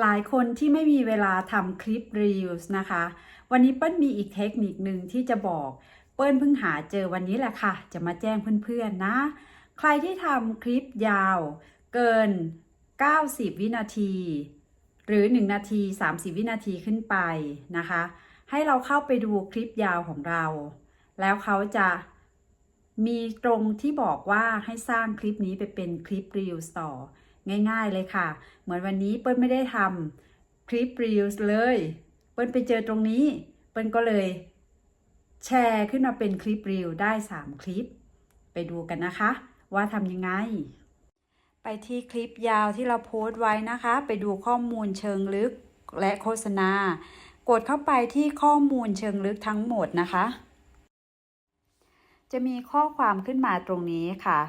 หลายคนที่ไม่มีเวลาทำคลิป Reels นะคะ วันนี้เปิ้ลมีอีกเทคนิคหนึ่งที่จะบอก เปิ้ลเพิ่งหาเจอวันนี้แหละค่ะ จะมาแจ้งเพื่อนๆนะ ใครที่ทำคลิปยาว เกิน 90 วินาที หรือ 1 นาที 30 วินาทีขึ้นไปนะคะ ให้เราเข้าไปดูคลิปยาวของเรา แล้วเขาจะมีตรงที่บอกว่าให้สร้างคลิปนี้ไปเป็นคลิป Reels ต่อ ง่าย ๆ เลยค่ะ เหมือนวันนี้เปิ้ลไม่ได้ทำคลิป Reels เลย เปิ้ลไปเจอตรงนี้ เปิ้ลก็เลยแชร์ขึ้นมาเป็นคลิป Reel ได้ 3 คลิป ไปดูกันนะคะ ว่าทำยังไง ไปที่คลิปยาวที่เราโพสต์ไว้นะคะ ไปดูข้อมูลเชิงลึกและโฆษณา กดเข้าไปที่ข้อมูลเชิงลึกทั้งหมดนะคะ จะมีข้อความขึ้นมาตรงนี้ค่ะ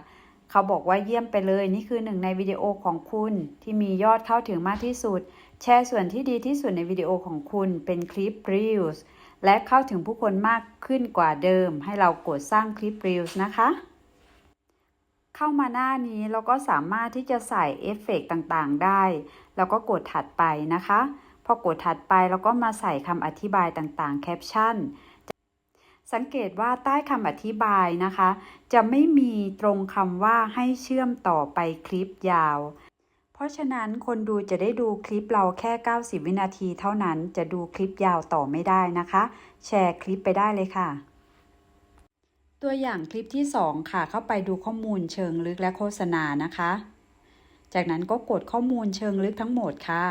เขาบอกว่าเยี่ยมไปเลยนี่คือหนึ่งในวิดีโอของคุณ ที่มียอดเข้าถึงมากที่สุด แชร์ส่วนที่ดีที่สุดในวิดีโอของคุณเป็นคลิป Reels และเข้าถึงผู้คนมากขึ้นกว่าเดิม ให้เรากดสร้างคลิป Reels นะคะ เข้ามาหน้านี้เราก็สามารถที่จะใส่เอฟเฟกต์ต่างๆ ได้ แล้วก็กดถัดไปนะคะ พอกดถัดไปเราก็มาใส่คำอธิบายต่างๆแคปชั่น สังเกตว่าใต้คำอธิบายนะคะ จะไม่มีตรงคำว่าให้เชื่อมต่อไปคลิปยาว เพราะฉะนั้นคนดูจะได้ดูคลิปเราแค่ 90 วินาทีเท่านั้นจะดูคลิปยาวต่อไม่ได้นะคะ แชร์คลิปไปได้เลยค่ะ ตัวอย่างคลิปที่ 2 ค่ะ เข้าไปดูข้อมูลเชิงลึกและโฆษณานะคะ จากนั้นก็กดข้อมูลเชิงลึกทั้งหมดค่ะ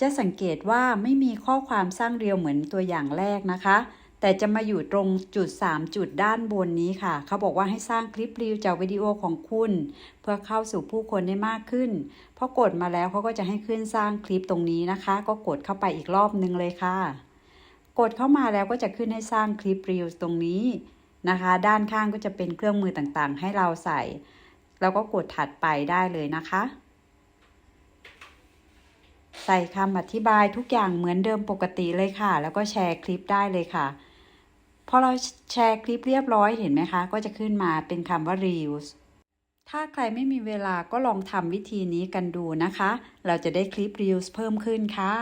จะสังเกตว่าไม่มีข้อความสร้างเรียวเหมือนตัวอย่างแรกนะคะ แต่จะมาอยู่ตรงจุด 3 จุดด้านบนนี้ค่ะ เขาบอกว่าให้สร้างคลิปรีวจากวิดีโอของคุณ เพื่อเข้าสู่ผู้คนได้มากขึ้นพอกดมาแล้วเขาก็จะให้ขึ้นสร้างคลิปตรงนี้นะคะ ก็กดเข้าไปอีกรอบนึงเลยค่ะ กดเข้ามาแล้วก็จะขึ้นให้สร้างคลิปรีวตรงนี้นะคะ ด้านข้างก็จะเป็นเครื่องมือต่างๆ ให้เราใส่ แล้วก็กดถัดไปได้เลยนะคะ ใส่คำอธิบายทุกอย่างเหมือนเดิมปกติเลยค่ะ แล้วก็แชร์คลิปได้เลยค่ะ พอเราแชร์คลิปเรียบร้อยเห็นไหมคะ ก็จะขึ้นมาเป็นคำว่า Reels ถ้าใครไม่มีเวลาก็ลองทำวิธีนี้กันดูนะคะ เราจะได้คลิป Reels เพิ่มขึ้นค่ะ